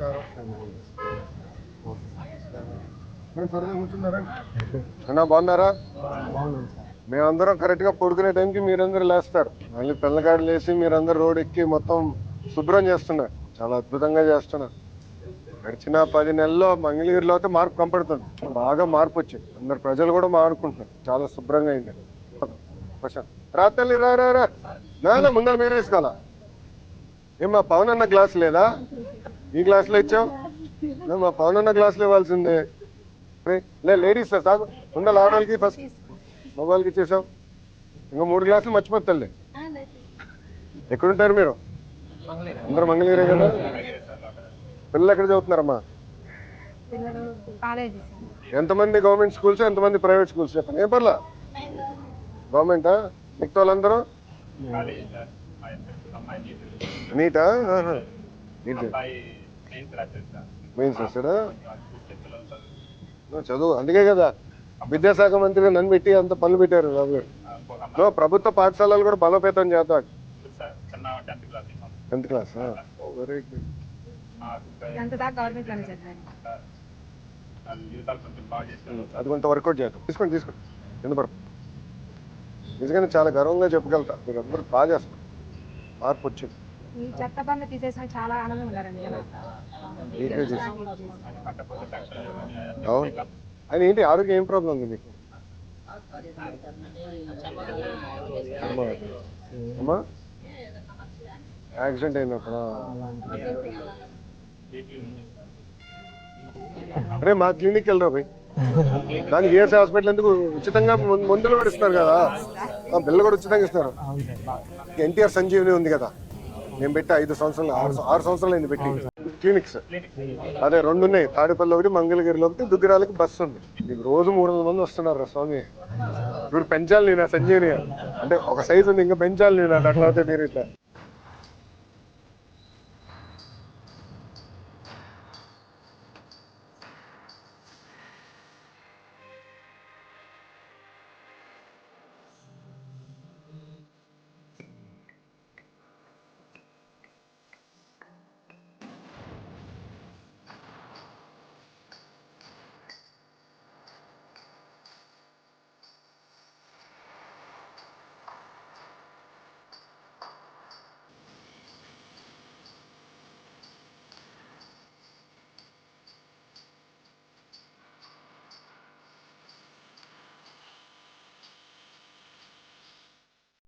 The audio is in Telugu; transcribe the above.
నమస్కారం. అన్నా బాగున్నారా? మేమందరం కరెక్ట్గా పడుకునే టైంకి మీరందరూ లేస్తారు. మళ్ళీ పిల్లగాడు లేచి మీరందరూ రోడ్ ఎక్కి మొత్తం శుభ్రం చేస్తున్నారు. చాలా అద్భుతంగా చేస్తున్నారు. గడిచిన పది నెలల్లో మంగళగిరిలో అయితే మార్పు కనపడుతుంది. బాగా మార్పు వచ్చింది. అందరు ప్రజలు కూడా మారుకుంటున్నారు చాలా శుభ్రంగా అయింది. ప్రశాంత్. రా తల్లి రా రా ముందర మీరు వేసుకోవాలా ఏం మా పవన్ అన్న గ్లాస్ లేదా? ఈ గ్లాసులో ఇచ్చావు? మా పవన్ అన్న గ్లాసులో ఇవ్వాల్సిందే. లే లేడీస్ తాగు. ఉండాలి ఆడవాళ్ళకి ఫస్ట్ మగవాళ్ళకి ఇచ్చేసావు. ఇంకా మూడు గ్లాసులు మర్చిపోతాలే ఎక్కడుంటారు మీరు? అందరు మంగళగిరే కదా? పిల్లలు ఎక్కడ చదువుతున్నారమ్మా? ఎంతమంది గవర్నమెంట్ స్కూల్స్ ఎంతమంది ప్రైవేట్ స్కూల్స్? చెప్పండి. ఏం పర్లా? గవర్నమెంటా? మిగతా వాళ్ళందరూ? నీటా? మెయిన్స్ చదువు. అందుకే కదా. విద్యాశాఖ మంత్రిగా నన్ను పెట్టి అంత పనులు పెట్టారు. నో, ప్రభుత్వ పాఠశాలలు కూడా బలోపేతం చేద్దాం. Tenth class very good. అది కొంత వర్కౌట్ చేద్దాం. తీసుకోండి తీసుకోండి. ఎందుకు నిజంగానే చాలా గర్వంగా చెప్పగలుగుతా మీరు అందరూ బాగా చేస్తారు మార్పు వచ్చింది ఈ చెత్త తీసేసిన చాలా ఆనందం ఉన్నారండి అవును. అది ఏంటి? ఆరోగ్యం ఏం ప్రాబ్లం ఉంది మీకు? అమ్మా. యాక్సిడెంట్ అయినప్పుడు అరే మా క్లినిక్ వెళ్ళరా పోయి? దానికి ఏఎస్ హాస్పిటల్ ఎందుకు? ఉచితంగా మందు- మందులు కూడా ఇస్తున్నారు కదా. బిల్లు కూడా ఉచితంగా ఇస్తున్నారు ఎన్టీఆర్ సంజీవిని ఉంది కదా. నేను పెట్టి ఐదు సంవత్సరాలు ఆరు సంవత్సరాలు అయింది పెట్టి. క్లినిక్స్. అదే రెండు ఉన్నాయి. తాడేపల్లి ఒకటి మంగళగిరిలో ఒకటి దుగ్గిరాలకి బస్సు ఉంది. మీకు రోజు మూడు వందల మంది వస్తున్నారు రా స్వామి ఇప్పుడు పెంచాలి నేను సంజీవిని? అంటే ఒక సైజు ఉంది ఇంకా పెంచాలి నేను? అట్లా అయితే మీరు ఇట్లా